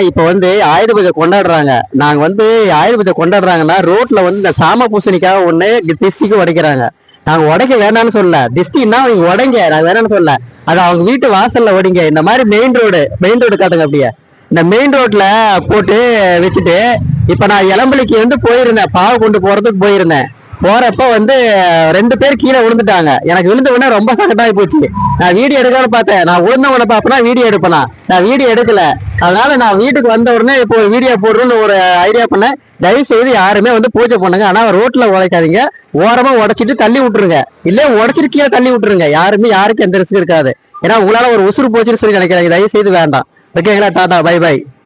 இப்ப வந்து ஆயுத பூஜை கொண்டாடுறாங்க. நாங்க வந்து ஆயுத பூஜை கொண்டாடுறாங்கன்னா ரோட்ல வந்து இந்த சாம பூசணிக்காக ஒண்ணு திஷ்டிக்கு உடைக்கிறாங்க. நாங்க உடைக்க வேணாம்னு சொல்லல. திஷ்டின்னா அவங்க உடைங்க நான் வேணாம்னு சொல்லல. அது அவங்க வீட்டு வாசல்ல உடைங்க இந்த மாதிரி மெயின் ரோடு மெயின் ரோடு காட்டுங்க அப்படியே. இந்த மெயின் ரோட்ல போட்டு வச்சுட்டு இப்ப நான் இளம்பலிக்கு வந்து போயிருந்தேன். பாவை கொண்டு போறதுக்கு போயிருந்தேன். போறப்ப வந்து ரெண்டு பேர் கீழே விழுந்துட்டாங்க. எனக்கு விழுந்த உடனே ரொம்ப சங்கடமாயி போச்சு. நான் வீடியோ எடுக்கலாம்னு பார்த்தேன். நான் விழுந்த உடனே பாப்பனா வீடியோ எடுப்பேனா? நான் வீடியோ எடுக்கல. அதனால நான் வீட்டுக்கு வந்த உடனே இப்போ ஒரு வீடியோ போடுறோம்னு ஒரு ஐடியா பண்ணேன். தயவு செய்து யாருமே வந்து பூஜை பண்ணுங்க. ஆனால் ரோட்டில் உழைக்காதீங்க. ஓரமாக உடச்சிட்டு தள்ளி விட்டுருங்க. இல்லையே உடைச்சிட்டு கீழே தள்ளி விட்டுருங்க. யாருமே யாருக்கும் எந்த ரிஸ்க் இருக்காது. ஏன்னா உங்களால் ஒரு உசுறு போச்சுன்னு சொல்லி நினைக்கிறாங்க தயவு செய்து வேண்டாம். ஓகேங்களா டாடா பை பை